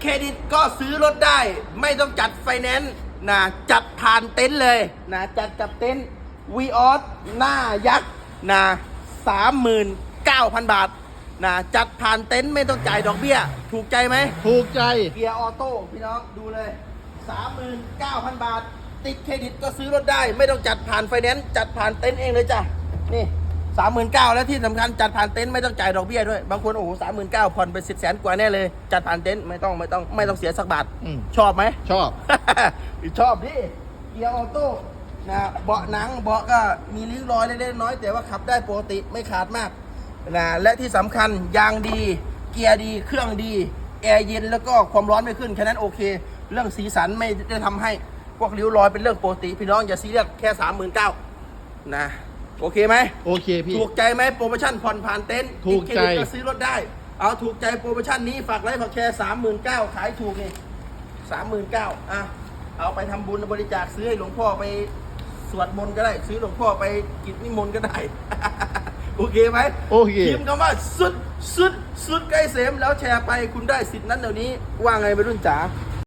เครดิตก็ซื้อรถได้ ไม่ต้องจัดไฟแนนซ์นะจัดผ่านเต็นท์เลยนะจัดกับเต็นท์วีออสหน้ายักษ์นะสามหมื่นเก้าพันบาทนะจัดผ่านเต็นท์ไม่ต้องจ่ายดอกเบี้ย ถูกใจไหมถูกใจเกียร์ออโต้พี่น้องดูเลย 39,000 บาท ติดเครดิตก็ซื้อรถได้ ไม่ต้องจัดผ่านไฟแนนซ์จัดผ่านเต็นท์เองเลยจ้ะนี่ 39,000แล้วที่สำคัญจัดผ่านเต็นท์ไม่ต้องจ่ายดอกเบี้ยด้วย บางคนโอ้โห39,000ผ่อนไปสิบแสนกว่าแน่เลย จัดผ่านเต็นท์ไม่ต้องไม่ต้องไม่ต้องเสียสักบาทอืม ชอบไหม ชอบ ชอบดิเกียร์ออโต้นะเบาะหนังเบาะก็มีริ้วรอยเล็กๆน้อยๆแต่ว่าขับได้ปกติไม่ขาดมากนะและที่สำคัญยางดี เกียร์ดี เครื่องดี แอร์เย็นแล้วก็ความร้อนไม่ขึ้นแค่นั้นโอเค เรื่องสีสันไม่ได้ทำให้พวกริ้วรอยเป็นเรื่องปกติ พี่น้องอย่าซีเรียสแค่สามหมื่นเก้านะ โอเคไหม โอเคพี่ ถูกใจไหมโปรโมชั่นผ่อนผ่านเต็นท์ถูกใจติดเครดิตก็ซื้อรถได้ เอาถูกใจโปรโมชั่นนี้ฝากไลค์ฝากแชร์สามหมื่นเก้าขายถูกนี่สามหมื่นเก้าอะ เอาไปทำบุญบริจาคซื้อให้หลวงพ่อไปสวดมนต์ก็ได้ ซื้อหลวงพ่อไปกิจนิมนต์ก็ได้ โอเคไหมโอเค พิมพ์คำว่าสุดสุดสุดใกล้เสมแล้วแชร์ไปคุณได้สิทธิ์นั้นเดี๋ยวนี้ว่าไงไปรุ่นจ๋า